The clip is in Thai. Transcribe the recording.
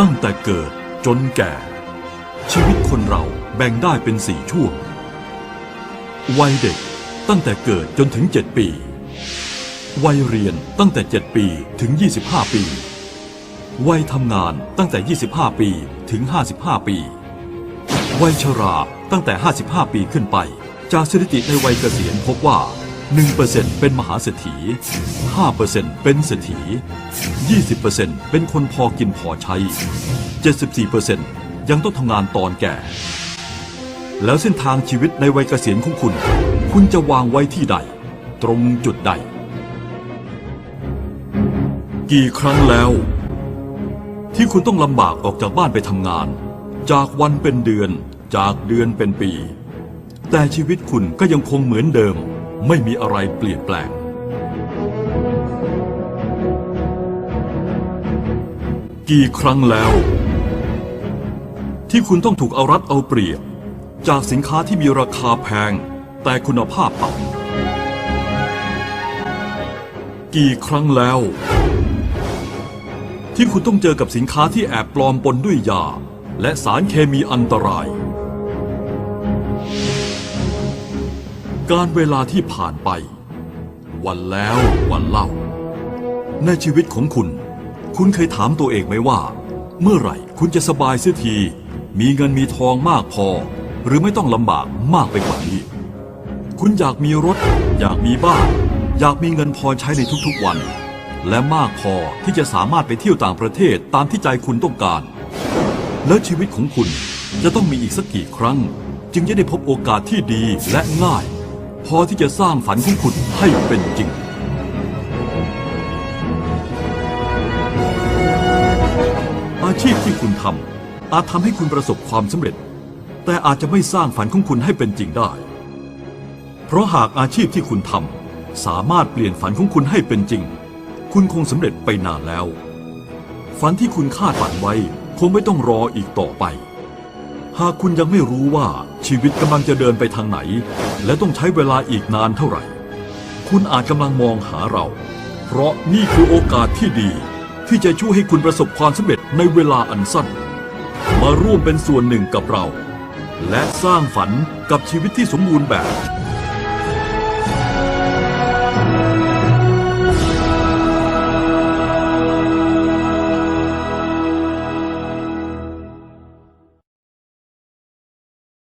ตั้งแต่เกิดจนแก่ ชีวิตคนเราแบ่งได้เป็นสี่ช่วง วัยเด็กตั้งแต่เกิดจนถึง 7 ปี วัยเรียนตั้งแต่ 7 ปีถึง 25 ปี วัยทำงานตั้งแต่ 25 ปีถึง 55 ปี วัยชราตั้งแต่ 55 ปีขึ้นไป จากสถิติในวัยเกษียณพบว่า 1%เป็นมหาเศรษฐี 5%เป็นเศรษฐี 20%เป็นคนพอกินพอใช้ 74%ยังต้องทำงานตอนแก่ แล้วเส้นทางชีวิตในวัยเกษียณของคุณ คุณจะวางไว้ที่ใด ตรงจุดใด กี่ครั้งแล้ว ที่คุณต้องลำบากออกจากบ้านไปทำงาน จากวันเป็นเดือน จากเดือนเป็นปี แต่ชีวิตคุณก็ยังคงเหมือนเดิม ไม่มีอะไรเปลี่ยนแปลง กี่ครั้งแล้ว ที่คุณต้องถูกเอารัดเอาเปรียบ จากสินค้าที่มีราคาแพง แต่คุณภาพต่ำกี่ครั้งแล้ว ที่คุณต้องเจอกับสินค้าที่แอบปลอมปนด้วยยา และสารเคมีอันตราย การเวลาที่ผ่านไป วันแล้ววันเล่า ในชีวิตของคุณ คุณเคยถามตัวเองไหมว่า เมื่อไหร่คุณจะสบายเสียที มีเงินมีทองมากพอ หรือไม่ต้องลำบากมากไปกว่านี้ คุณอยากมีรถ อยากมีบ้าน อยากมีเงินพอใช้ในทุกๆวัน และมากพอที่จะสามารถไปเที่ยวต่างประเทศตามที่ใจคุณต้องการ แล้วชีวิตของคุณจะต้องมีอีกสักกี่ครั้ง จึงจะได้พบโอกาสที่ดีและง่าย พอที่จะสร้างฝันของคุณให้เป็นจริง อาชีพที่คุณทำอาจทำให้คุณประสบความสำเร็จ แต่อาจจะไม่สร้างฝันของคุณให้เป็นจริงได้ เพราะหากอาชีพที่คุณทำสามารถเปลี่ยนฝันของคุณให้เป็นจริง คุณคงสำเร็จไปนานแล้ว ฝันที่คุณคาดฝันไว้คงไม่ต้องรออีกต่อไป หากคุณยังไม่รู้ว่าชีวิตกำลังจะเดินไปทางไหน และต้องใช้เวลาอีกนานเท่าไหร่ คุณอาจกำลังมองหาเรา เพราะนี่คือโอกาสที่ดี ที่จะช่วยให้คุณประสบความสำเร็จในเวลาอันสั้น มาร่วมเป็นส่วนหนึ่งกับเรา และสร้างฝันกับชีวิตที่สมบูรณ์แบบ